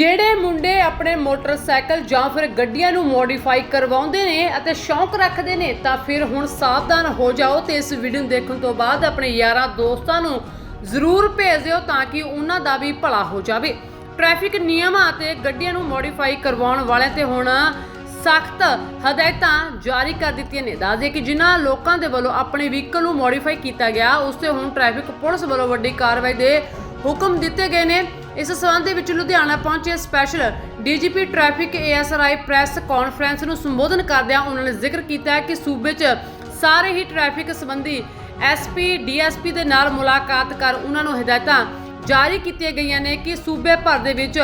ਜਿਹੜੇ ਮੁੰਡੇ ਆਪਣੇ ਮੋਟਰਸਾਈਕਲ ਜਾਂ ਫਿਰ ਗੱਡੀਆਂ ਨੂੰ ਮੋਡੀਫਾਈ ਕਰਵਾਉਂਦੇ ਨੇ ਅਤੇ ਸ਼ੌਂਕ ਰੱਖਦੇ ਨੇ, ਤਾਂ ਫਿਰ ਹੁਣ ਸਾਵਧਾਨ ਹੋ ਜਾਓ ਤੇ ਇਸ ਵੀਡੀਓ ਨੂੰ ਦੇਖਣ ਤੋਂ ਬਾਅਦ ਆਪਣੇ ਯਾਰਾਂ ਦੋਸਤਾਂ ਨੂੰ ਜ਼ਰੂਰ ਭੇਜ ਦਿਓ ਤਾਂ ਕਿ ਉਹਨਾਂ ਦਾ ਵੀ ਭਲਾ ਹੋ ਜਾਵੇ। ਟ੍ਰੈਫਿਕ ਨਿਯਮਾਂ ਅਤੇ ਗੱਡੀਆਂ ਨੂੰ ਮੋਡੀਫਾਈ ਕਰਵਾਉਣ ਵਾਲਿਆਂ ਤੇ ਹੁਣ ਸਖਤ ਹਦਾਇਤਾਂ ਜਾਰੀ ਕਰ ਦਿੱਤੀਆਂ ਨੇ। ਦੱਸਦੇ ਕਿ ਜਿਨ੍ਹਾਂ ਲੋਕਾਂ ਦੇ ਵੱਲੋਂ ਆਪਣੇ ਵਹੀਕਲ ਨੂੰ ਮੋਡੀਫਾਈ ਕੀਤਾ ਗਿਆ, ਉਸ ਤੇ ਹੁਣ ਟ੍ਰੈਫਿਕ ਪੁਲਿਸ ਵੱਲੋਂ ਵੱਡੀ ਕਾਰਵਾਈ ਦੇ ਹੁਕਮ ਦਿੱਤੇ ਗਏ ਨੇ। ਇਸ ਸਬੰਧ ਦੇ ਵਿੱਚ ਲੁਧਿਆਣਾ ਪਹੁੰਚੇ special DGP traffic ASI press conference ਨੂੰ ਸੰਬੋਧਨ ਕਰਦਿਆਂ ਉਹਨਾਂ ਨੇ ਜ਼ਿਕਰ ਕੀਤਾ ਕਿ ਸੂਬੇ 'ਚ ਸਾਰੇ ਹੀ ਟ੍ਰੈਫਿਕ ਸੰਬੰਧੀ ਐਸਪੀ ਡੀਐਸਪੀ ਦੇ ਨਾਲ ਮੁਲਾਕਾਤ ਕਰ ਉਹਨਾਂ ਨੂੰ ਹਦਾਇਤਾਂ ਜਾਰੀ ਕੀਤੀਆਂ ਗਈਆਂ ਨੇ ਕਿ ਸੂਬੇ ਭਰ ਦੇ ਵਿੱਚ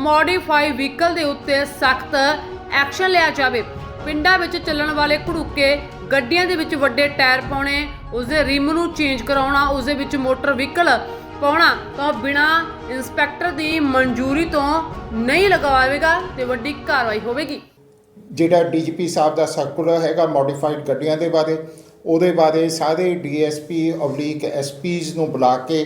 ਮੋਡੀਫਾਈ ਵਹੀਕਲ ਦੇ ਉੱਤੇ ਸਖਤ ਐਕਸ਼ਨ ਲਿਆ ਜਾਵੇ। ਪਿੰਡਾਂ ਵਿੱਚ ਚੱਲਣ ਵਾਲੇ ਘੜੂਕੇ ਗੱਡੀਆਂ ਦੇ ਵਿੱਚ ਵੱਡੇ ਟਾਇਰ ਪਾਉਣੇ ਉਸ ਦੇ ਰਿਮ ਨੂੰ ਚੇਂਜ ਕਰਾਉਣਾ ਉਸ ਦੇ ਵਿੱਚ ਮੋਟਰ ਵਹੀਕਲ ਪਾਉਣਾ, ਤਾਂ ਬਿਨਾ ਇੰਸਪੈਕਟਰ ਦੀ ਮਨਜ਼ੂਰੀ ਤੋਂ ਨਹੀਂ ਲਗਾਵੇਗਾ ਤੇ ਵੱਡੀ ਕਾਰਵਾਈ ਹੋਵੇਗੀ। ਜਿਹੜਾ ਡੀਜੀਪੀ ਸਾਹਿਬ ਦਾ ਸਰਕੂਲਰ ਹੈਗਾ ਮੋਡੀਫਾਈਡ ਗੱਡੀਆਂ ਦੇ ਬਾਰੇ, ਉਹਦੇ ਬਾਰੇ ਸਾਰੇ ਡੀਐਸਪੀ ਅਬਲੀਕ ਐਸਪੀਜ਼ ਨੂੰ ਬੁਲਾ ਕੇ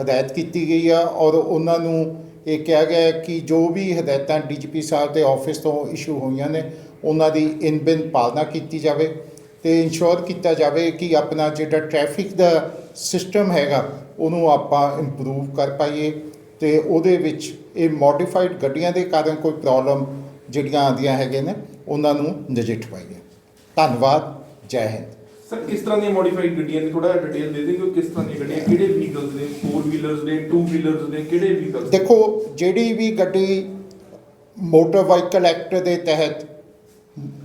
ਹਦਾਇਤ ਕੀਤੀ ਗਈ ਆ ਔਰ ਉਹਨਾਂ ਨੂੰ ਇਹ ਕਿਹਾ ਗਿਆ ਕਿ ਜੋ ਵੀ ਹਦਾਇਤਾਂ ਡੀਜੀਪੀ ਸਾਹਿਬ ਦੇ ਆਫਿਸ ਤੋਂ ਇਸ਼ੂ ਹੋਈਆਂ ਨੇ, ਉਹਨਾਂ ਦੀ ਇਨ ਬਿਨ ਪਾਲਣਾ ਕੀਤੀ ਜਾਵੇ। ਤੇ ਇਨਸ਼ੋਰ ਕੀਤਾ ਜਾਵੇ ਕਿ ਆਪਣਾ ਜਿਹੜਾ ਟ੍ਰੈਫਿਕ ਦਾ ਸਿਸਟਮ ਹੈਗਾ ਉਹਨੂੰ ਆਪਾਂ ਇੰਪਰੂਵ ਕਰ ਪਾਈਏ ਤੇ ਉਹਦੇ ਵਿੱਚ ਇਹ ਮੋਡੀਫਾਈਡ ਗੱਡੀਆਂ ਦੇ ਕਾਰਨ ਕੋਈ ਪ੍ਰੋਬਲਮ ਜਿਹੜੀਆਂ ਆਉਂਦੀਆਂ ਹੈਗੇ ਨੇ ਉਹਨਾਂ ਨੂੰ ਨਜਿੱਠ ਪਾਈਏ। ਧੰਨਵਾਦ ਜੈ ਹਿੰਦ। ਸਰ ਕਿਸ ਤਰ੍ਹਾਂ ਦੀਆਂ ਮੋਡੀਫਾਈਡ ਗੱਡੀਆਂ ਨੇ? ਥੋੜਾ ਡਿਟੇਲ ਦੇ ਦਿਓ ਕਿਸ ਤਰ੍ਹਾਂ ਦੀਆਂ ਗੱਡੀਆਂ ਕਿਹੜੇ ਵਹੀਕਲਸ ਨੇ? 4 ਵੀਲਰਸ ਨੇ 2 ਵੀਲਰਸ ਨੇ ਕਿਹੜੇ ਵਹੀਕਲਸ ਦੇਖੋ ਜਿਹੜੀ ਵੀ ਗੱਡੀ ਮੋਟਰ ਵਾਹੀਕਲ ਐਕਟ ਦੇ ਤਹਿਤ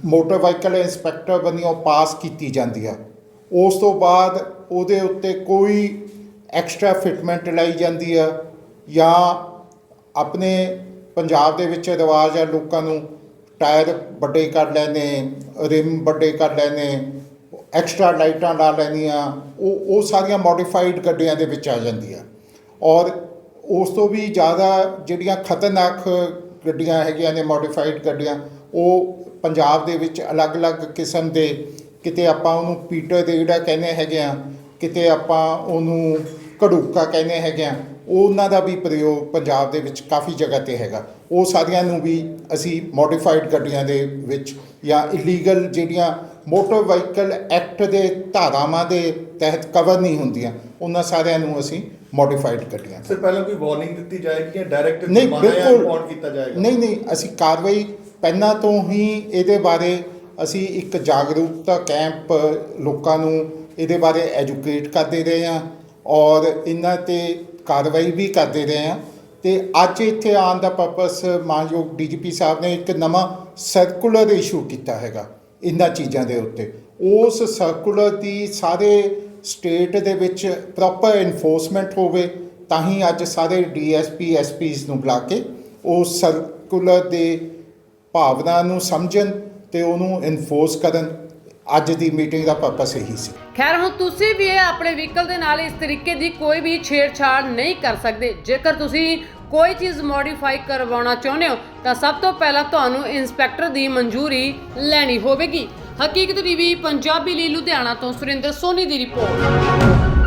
ਮੋਟਰ ਵਾਹੀਕਲ ਇੰਸਪੈਕਟਰ ਵੱਲੋਂ ਪਾਸ ਕੀਤੀ ਜਾਂਦੀ ਆ ਉਸ ਤੋਂ ਬਾਅਦ ਉਹਦੇ ਉੱਤੇ ਕੋਈ ਐਕਸਟਰਾ ਫਿਟਮੈਂਟ ਲਾਈ ਜਾਂਦੀ ਆ ਜਾਂ ਆਪਣੇ ਪੰਜਾਬ ਦੇ ਵਿੱਚ ਰਿਵਾਜ ਆ ਲੋਕਾਂ ਨੂੰ ਟਾਇਰ ਵੱਡੇ ਕਰ ਲੈਣੇ, ਰਿਮ ਵੱਡੇ ਕਰ ਲੈਣੇ, ਐਕਸਟਰਾ ਲਾਈਟਾਂ ਲਾ ਲੈਣੀਆਂ, ਉਹ ਉਹ ਸਾਰੀਆਂ ਮੋਡੀਫਾਈਡ ਗੱਡੀਆਂ ਦੇ ਵਿੱਚ ਆ ਜਾਂਦੀਆਂ ਔਰ ਉਸ ਤੋਂ ਵੀ ਜ਼ਿਆਦਾ ਜਿਹੜੀਆਂ ਖਤਰਨਾਕ ਗੱਡੀਆਂ ਹੈਗੀਆਂ ਨੇ ਮੋਡੀਫਾਈਡ ਗੱਡੀਆਂ, ਉਹ ਪੰਜਾਬ ਦੇ ਵਿੱਚ ਅਲੱਗ-ਅਲੱਗ ਕਿਸਮ ਦੇ, ਕਿਤੇ ਆਪਾਂ ਉਹਨੂੰ ਪੀਟਰ ਦੇ ਜਿਹੜਾ ਕਹਿੰਦੇ ਹੈਗੇ ਆ, ਕਿਤੇ ਆਪਾਂ ਉਹਨੂੰ ਘੜੂਕਾ ਕਹਿੰਦੇ ਹੈਗੇ ਆ ਉਹਨਾਂ ਦਾ ਵੀ ਪ੍ਰਯੋਗ ਪੰਜਾਬ ਦੇ ਵਿੱਚ ਕਾਫੀ ਜਗ੍ਹਾ ਤੇ ਹੈਗਾ। ਉਹ ਸਾਰੀਆਂ ਨੂੰ ਵੀ ਅਸੀਂ ਮੋਡੀਫਾਈਡ ਗੱਡੀਆਂ ਦੇ ਵਿੱਚ ਜਾਂ ਇਲੀਗਲ ਜਿਹੜੀਆਂ ਮੋਟਰ ਵਾਹੀਕਲ ਐਕਟ ਦੇ ਧਾਰਾਵਾਂ ਦੇ ਤਹਿਤ ਕਵਰ ਨਹੀਂ ਹੁੰਦੀਆਂ ਉਹਨਾਂ ਸਾਰਿਆਂ ਨੂੰ ਅਸੀਂ ਮੋਡੀਫਾਈਡ ਗੱਡੀਆਂ ਸਰ ਪਹਿਲਾਂ ਕੋਈ ਵਾਰਨਿੰਗ ਦਿੱਤੀ ਜਾਏਗੀ ਜਾਂ ਡਾਇਰੈਕਟ ਨਹੀਂ ਬਿਲਕੁਲ। ਰਿਪੋਰਟ ਕੀਤਾ ਜਾਏਗਾ? ਨਹੀਂ ਨਹੀਂ ਅਸੀਂ ਕਾਰਵਾਈ ਪਹਿਲਾਂ ਤੋਂ ਹੀ ਇਹਦੇ ਬਾਰੇ ਅਸੀਂ ਇੱਕ ਜਾਗਰੂਕਤਾ ਕੈਂਪ ਲੋਕਾਂ ਨੂੰ ਇਹਦੇ ਬਾਰੇ ਐਜੂਕੇਟ ਕਰਦੇ ਰਹੇ ਹਾਂ। ਔਰ ਇਹਨਾਂ ਤੇ ਕਾਰਵਾਈ ਵੀ ਕਰਦੇ ਰਹੇ ਹਾਂ। ਤੇ ਅੱਜ ਇੱਥੇ ਆਉਣ ਦਾ ਪਰਪਸ ਮਾਨਯੋਗ ਡੀਜੀਪੀ ਸਾਹਿਬ ਨੇ ਇੱਕ ਨਵਾਂ ਸਰਕੂਲਰ ਇਸ਼ੂ ਕੀਤਾ ਹੈਗਾ ਇਹਨਾਂ ਚੀਜ਼ਾਂ ਦੇ ਉੱਤੇ। ਉਸ ਸਰਕੂਲਰ ਦੀ ਸਾਰੇ ਸਟੇਟ ਦੇ ਵਿੱਚ ਪ੍ਰੋਪਰ ਇਨਫੋਰਸਮੈਂਟ ਹੋਵੇ, ਤਾਂ ਹੀ ਅੱਜ ਸਾਰੇ ਡੀਐਸਪੀ ਐਸਪੀਸ ਨੂੰ ਬੁਲਾ ਕੇ ਉਸ ਸਰਕੂਲਰ ਦੇ ਭਾਵਨਾ ਨੂੰ ਸਮਝਣ ਤੇ ਉਹਨੂੰ ਇਨਫੋਰਸ ਕਰਨ। ਅੱਜ ਦੀ ਮੀਟਿੰਗ ਦਾ ਪਰਪਸ ਇਹੀ ਸੀ। ਖੈਰ, ਹੁਣ ਤੁਸੀਂ ਵੀ ਇਹ ਆਪਣੇ ਵਹੀਕਲ ਦੇ ਨਾਲ ਇਸ ਤਰੀਕੇ ਦੀ ਕੋਈ ਵੀ ਛੇੜਛਾੜ ਨਹੀਂ ਕਰ ਸਕਦੇ। ਜੇਕਰ ਤੁਸੀਂ ਕੋਈ ਚੀਜ਼ ਮੋਡੀਫਾਈ ਕਰਵਾਉਣਾ ਚਾਹੁੰਦੇ ਹੋ, ਤਾਂ ਸਭ ਤੋਂ ਪਹਿਲਾਂ ਤੁਹਾਨੂੰ ਇੰਸਪੈਕਟਰ ਦੀ ਮਨਜ਼ੂਰੀ ਲੈਣੀ ਹੋਵੇਗੀ। ਹਕੀਕਤ ਟੀਵੀ ਪੰਜਾਬੀ ਲਈ ਲੁਧਿਆਣਾ ਤੋਂ ਸੁਰਿੰਦਰ ਸੋਨੀ ਦੀ ਰਿਪੋਰਟ